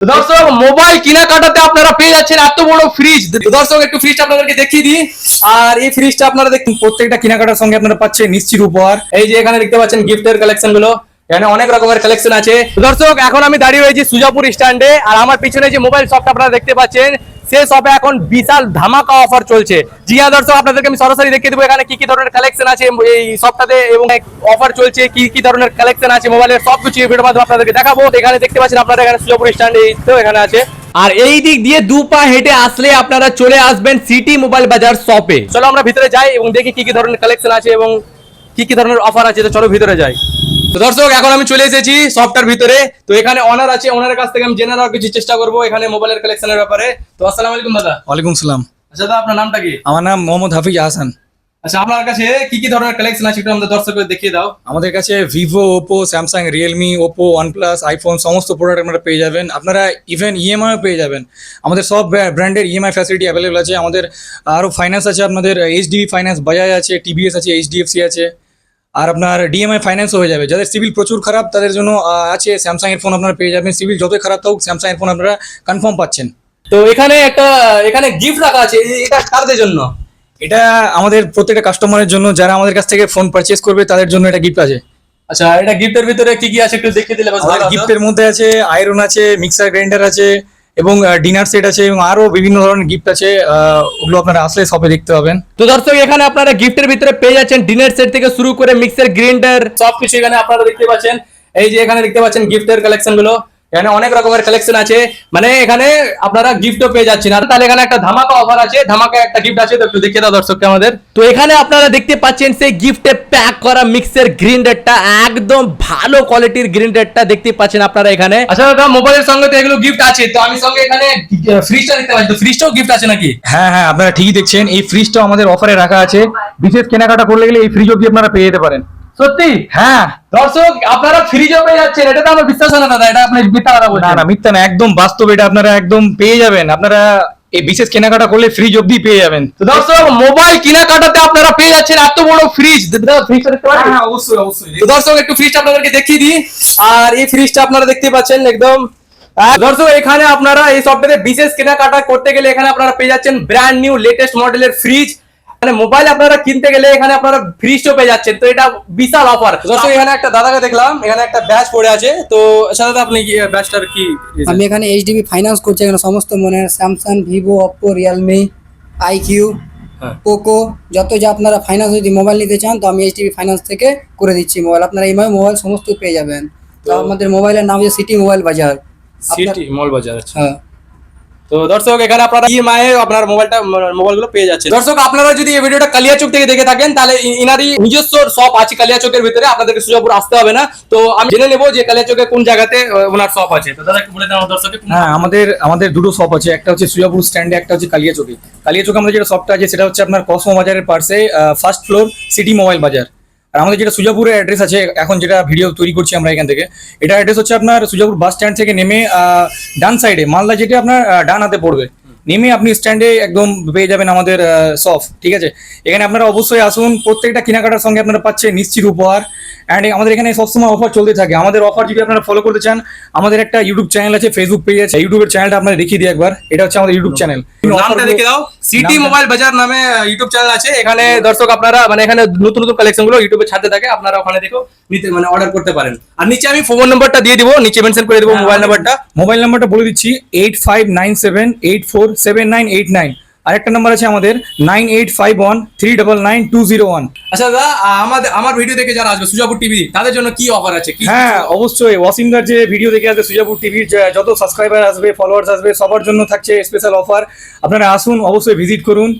দর্শক মোবাইল কেনাকাটাতে আপনারা পেয়ে যাচ্ছেন এত বড় ফ্রিজ দর্শক, একটু ফ্রিজটা আপনাদেরকে দেখিয়ে দিই। আর এই ফ্রিজটা আপনারা দেখুন, প্রত্যেকটা কেনাকাটার সঙ্গে আপনারা পাচ্ছেন নিশ্চিত উপহার। এই যে এখানে দেখতে পাচ্ছেন গিফটের কালেকশনগুলো। এখানে অনেক রকমের কালেকশন আছে। দর্শক, এখন আমি দাঁড়িয়ে রয়েছি সুজাপুর স্ট্যান্ডে আর আমার পিছনে যে মোবাইল শপটা আপনারা দেখতে পাচ্ছেন সেই শপে এখন বিশাল ধামাকা অফার চলছে। জি হ্যাঁ দর্শক, আপনাদেরকে আমি সরাসরি দেখিয়ে দেবো এখানে কি কি ধরনের কালেকশন আছে এই শপটাতে এবং অফার চলছে, কি কি ধরনের কালেকশন আছে মোবাইলের সব কিছু এই ভিডিওর মাধ্যমে আপনাদেরকে দেখাবো। এখানে দেখতে পাচ্ছেন আপনারা এখানে সুজাপুর স্ট্যান্ডে তো এখানে আছে। আর এই দিক দিয়ে দু পা হেঁটে আসলে আপনারা চলে আসবেন সিটি মোবাইল বাজার শপে চলো আমরা ভিতরে যাই এবং দেখি কি কি ধরনের কালেকশন আছে এবং কি কি ধরনের অফার আছে, তো চলো ভিতরে যাই। দর্শক এখন আমি চলে এসেছি সফটওয়্যার ভিতরে। তো এখানে অনার আছে ওনারের কাছ থেকে আমি জেনে নেওয়ার কিছু চেষ্টা করব এখানে মোবাইলের কালেকশনের ব্যাপারে। তো আসসালামু আলাইকুম দাদা। ওয়ালাইকুম সালাম। আচ্ছা দাদা আপনার নামটা কি? আমার নাম মোহাম্মদ হাফিজ আহসান। আচ্ছা আপনার কাছে কি কি ধরনের কালেকশন আছে একটু আমাদের দর্শকদের দেখিয়ে দাও। আমাদের কাছে Vivo Oppo Samsung Realme Oppo OnePlus iPhone সমস্ত প্রোডাক্ট আপনারা পেয়ে যাবেন। আপনারা ইভেন ইএমআই পেয়ে যাবেন। আমাদের সব ব্র্যান্ডের ইএমআই ফ্যাসিলিটি অ্যাভেলেবল আছে। আমাদের আরও ফাইন্যান্স আছে আপনাদের এইচডিবি ফাইন্যান্স বাজাজ আছে টিভিএস আছে এইচডিএফসি আছে। আর আপনার ডিএমআই ফাইন্যান্স হয়ে যাবে। যাদের সিভিল প্রচুর খারাপ তাদের জন্য আছে স্যামসাং এর ফোন আপনারা পেয়ে যাবেন। সিভিল যতই খারাপ থাকুক স্যামসাং এর ফোন আপনারা কনফার্ম পাচ্ছেন। তো এখানে একটা এখানে গিফট রাখা আছে এটা কারদের জন্য? এটা আমাদের প্রত্যেকটা কাস্টমারের জন্য যারা আমাদের কাছ থেকে ফোন পারচেজ করবে তাদের জন্য এটা গিফট আছে। আচ্ছা এটা গিফটের ভিতরে কি কি আছে একটু দেখিয়ে দিলে। গিফটের মধ্যে আছে আয়রন আছে মিক্সার গ্রাইন্ডার আছে এবং ডিনার সেট আছে এবং আরও বিভিন্ন ধরনের গিফট আছে ওগুলো আপনারা আসলে শপে দেখতে পাবেন। তো দর্শক, এখানে আপনারা গিফটের ভিতরে পেয়ে যাচ্ছেন ডিনার সেট থেকে শুরু করে মিক্সার গ্রাইন্ডার সবকিছু এখানে আপনারা দেখতে পাচ্ছেন। এই যে এখানে দেখতে পাচ্ছেন গিফটের কালেকশনগুলো। এখানে অনেক রকমের কালেকশন আছে। মানে এখানে আপনারা গিফটও পেয়ে যাচ্ছেন। আর তাহলে এখানে একটা ধামাকা অফার আছে। ধামাকা একটা গিফট আছে তো একটু দেখিয়ে দাও দর্শককে আমাদের। তো এখানে আপনারা দেখতে পাচ্ছেন সেই গিফটে প্যাক করা মিক্সার গ্রাইন্ডারটা একদম ভালো কোয়ালিটির গ্রিন গ্রাইন্ডারটা দেখতে পাচ্ছেন আপনারা এখানে। আচ্ছা দাদা মোবাইলের সঙ্গে তো এগুলো গিফট আছে। তো আমি সঙ্গে এখানে ফ্রিজটা দেখতে পাচ্ছি। তো ফ্রিজটাও গিফট আছে নাকি? হ্যাঁ হ্যাঁ আপনারা ঠিকই দেখছেন। এই ফ্রিজটাও আমাদের অফারে রাখা আছে। বিশেষ কেনাকাটা করলে গেলে এই ফ্রিজ কি আপনারা পেয়ে যেতে পারেন। সত্যি? হ্যাঁ। দর্শক আপনারা পেয়ে যাচ্ছেন এটা তো আমার বিশ্বাস হয় না দাদা এটা আপনি মিথ্যা কথা বলছেন। না মিথ্যা না একদম বাস্তব এটা আপনারা একদম পেয়ে যাবেন। আপনারা এই বিশেষ কেনাকাটা করলে ফ্রিজ অব্দি পেয়ে যাবেন। তো দর্শক মোবাইল কেনাকাটাতে আপনারা পেয়ে যাচ্ছেন এত বড় ফ্রিজ ফ্রিজটা দেখতে পাচ্ছেন? হ্যাঁ অবশ্যই অবশ্যই। তো দর্শক একটু ফ্রিজটা আপনাদেরকে দেখিয়ে দিই। আর এই ফ্রিজটা আপনারা দেখতে পাচ্ছেন একদম। দর্শক এখানে আপনারা এই সপ্তাহে বিশেষ কেনাকাটা করতে গেলে এখানে আপনারা পেয়ে যাচ্ছেন ব্র্যান্ড নিউ লেটেস্ট মডেলের ফ্রিজ মানে মোবাইল আপনারা কিনতে গেলে এখানে আপনারা ফ্রিজও পেয়ে যাচ্ছেন। তো এটা বিশাল অফার দর্শক এখানে একটা দাদাকে দেখলাম এখানে একটা ব্যাচ পড়ে আছে। তো সাথে আপনি কি ব্যাচটার কি আমি এখানে এইচডিবি ফাইন্যান্স করছি এখানে সমস্ত মনে Samsung Vivo Oppo Realme iQOO. Poco যত যা আপনারা ফাইন্যান্স যদি মোবাইল নিতে চান তো আমি এইচডিবি ফাইন্যান্স থেকে করে দিচ্ছি মোবাইল আপনারা এইভাবে মোবাইল সমস্ত পেয়ে যাবেন। তো আমাদের মোবাইলের নাম হচ্ছে city mobile Bazar city mall Bazar হ্যাঁ। তো দর্শক, এখানে আপনারা ইএমআই আপনার মোবাইলটা, মোবাইলগুলো পেয়ে যাচ্ছে দর্শক, আপনারা যদি এই ভিডিওটা কালিয়াচক থেকে দেখে থাকেন, তাহলে ইনারই নিজস্ব শপ আছে কালিয়াচকের ভিতরে। আপনাদেরকে সুজাপুর আসতে হবে না। তো আমি জেনে নেব যে কালিয়াচকে কোন জায়গাতে ওনার শপ আছে। তো দাদা, একটু বলে দেন আমার দর্শককে হ্যাঁ আমাদের আমাদের দুটো শপ আছে। একটা হচ্ছে সুজাপুর স্ট্যান্ডে একটা হচ্ছে কালিয়াচকে কালিয়াচকে আমাদের যেটা শপটা আছে, সেটা হচ্ছে আপনার কসমো বাজারের পাশে first floor city mobile Bazar. আর আমাদের যেটা সুজাপুরের অ্যাড্রেস আছে, এখন যেটা ভিডিও তৈরি করছি আমরা এখান থেকে এটা অ্যাড্রেস হচ্ছে আপনার সুজাপুর বাস স্ট্যান্ড থেকে নেমে ডান সাইডে মালদা যেটা আপনার ডান হাতে পড়বে। নেমে আপনি স্ট্যান্ডে একদম পেয়ে যাবেন আমাদের শপ ঠিক আছে? এখানে আপনারা অবশ্যই আসুন প্রত্যেকটা কেনাকাটার সঙ্গে আপনারা পাচ্ছেন নিশ্চিত উপহার। অ্যান্ড আমাদের এখানে সবসময় অফার চলতে থাকে। আমাদের অফার যদি আপনারা ফলো করতে চান আমাদের একটা ইউটিউব চ্যানেল আছে ফেসবুক পেজ আছে ইউটিউবের চ্যানেলটা আপনারা দেখিয়ে দিই একবার। এটা হচ্ছে আমাদের ইউটিউব চ্যানেল নামটা দেখে দাও। সিটি মোবাইল বাজার নামে ইউটিউব চ্যানেল আছে। এখানে দর্শক আপনারা মানে এখানে নতুন নতুন কালেকশনগুলো ইউটিউবে ছাড়তে থাকে। আপনারা ওখানে দেখো নিতে মানে অর্ডার করতে পারেন। আর নিচে আমি ফোন নাম্বারটা দিয়ে দিব। নিচে মেনশন করে দেবো মোবাইল নাম্বারটা মোবাইল নাম্বারটা বলে দিচ্ছি eight five nine seven eight four seven nine eight nine. আরেকটা নাম্বার আছে আমাদের nine eight five one three double nine two zero one. আচ্ছা দাদা আমাদের আমার ভিডিও দেখে যারা আসবে সুজাপুর টিভি তাদের জন্য কি অফার আছে? হ্যাঁ অবশ্যই। ওয়াসিমদার যে ভিডিও দেখে আসবে সুজাপুর টিভির যত সাবস্ক্রাইবার আসবে ফলোয়ার্স আসবে সবার জন্য থাকছে স্পেশাল অফার আপনারা আসুন অবশ্যই ভিজিট করুন।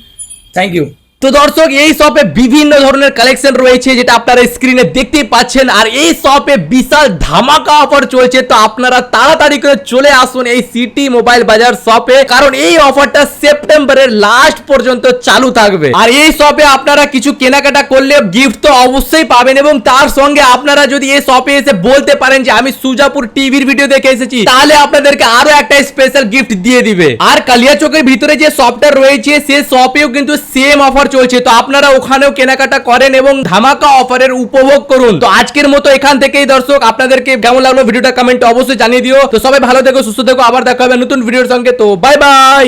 থ্যাংক ইউ তো দর্শক, এই শপে বিভিন্ন ধরনের কালেকশন রয়েছে যেটা আপনারা স্ক্রিনে দেখতেই পাচ্ছেন, আর এই শপে বিশাল ধামাকা অফার চলছে। তো আপনারা তাড়াতাড়ি করে চলে আসুন এই সিটি মোবাইল বাজার শপে কারণ এই অফারটা সেপ্টেম্বরের লাস্ট পর্যন্ত চালু থাকবে। আর এই শপে আপনারা কিছু কেনাকাটা করলে গিফট তো অবশ্যই পাবেন এবং তার সঙ্গে আপনারা যদি এই শপে এসে বলতে পারেন যে, আমি সুজাপুর টিভির ভিডিও দেখে এসেছি, তাহলে আপনাদেরকে আরও একটা স্পেশাল গিফট দিয়ে দিবে। আর কালিয়াচকের ভিতরে যে শপটা রয়েছে, সে শপেও কিন্তু সেম অফার চলছে। তো আপনারা ওখানেও কেনাকাটা করেন এবং ধামাকা অফারের উপভোগ করুন। তো আজকের মতো এখান থেকেই দর্শক, আপনাদেরকে কেমন লাগল ভিডিওটা কমেন্ট অবশ্যই জানিয়ে দিও। তো সবাই ভালো থেকো, সুস্থ থেকো, আবার দেখা হবে নতুন ভিডিওর সঙ্গে। তো বাই বাই